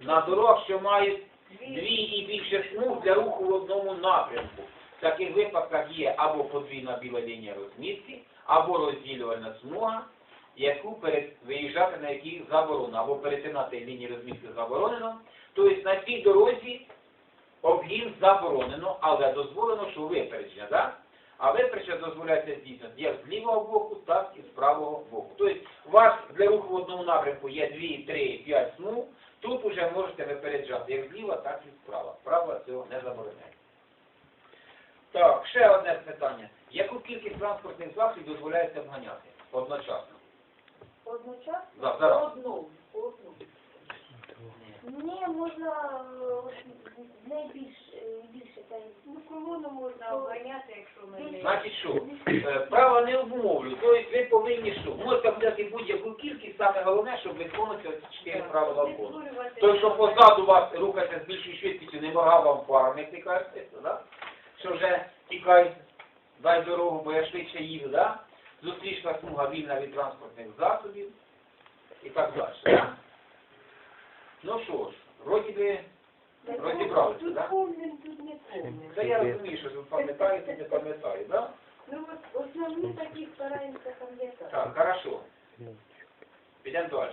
На дорогах, що мають дві і більше смуг для руху в одному напрямку. В таких випадках є або подвійна біла лінія розмітки, або розділювальна смуга, яку виїжджати на якій заборонено, або перетинати лінії розмітки заборонено. Тобто на цій дорозі обгін заборонено, але дозволено, що випередження, так? А випередження дозволяється здійснити як з лівого боку, так і з правого боку. Тобто у вас для руху в одному напрямку є 2, 3, 5 смуг, тут уже можете випереджати як зліва, так і справа. Право цього не забороняє. Так, ще одне питання. Яку кількість транспортних засобів дозволяється обганяти одночасно? Одночасно? За- зараз. Одну. Одну. Можна е, найбільше, більше, та Ну, колону можна обганяти, якщо ми не... Значить що? Е, Право не обумовлює. Тобто ви повинні що? Можете взяти будь-яку кількість, саме головне, щоб виконувати ці чотири правила обгону. Створювати- Той, що позаду вас рухається з більшою швидкістю, не моргав вам фарами, як ти кажеш, да? що вже тікай, дай дорогу, бо я швидше їду, да? зустрічна смуга вільна від транспортних засобів і так далі. Да? Ну що ж, вроді би розібралися, Тут так? повним, тут не повним. Це я розумію, що тут пам'ятаю, тут не пам'ятаю, так? Ну, от основні такі стараємося пам'ятати. Так, хорошо. Підемо далі.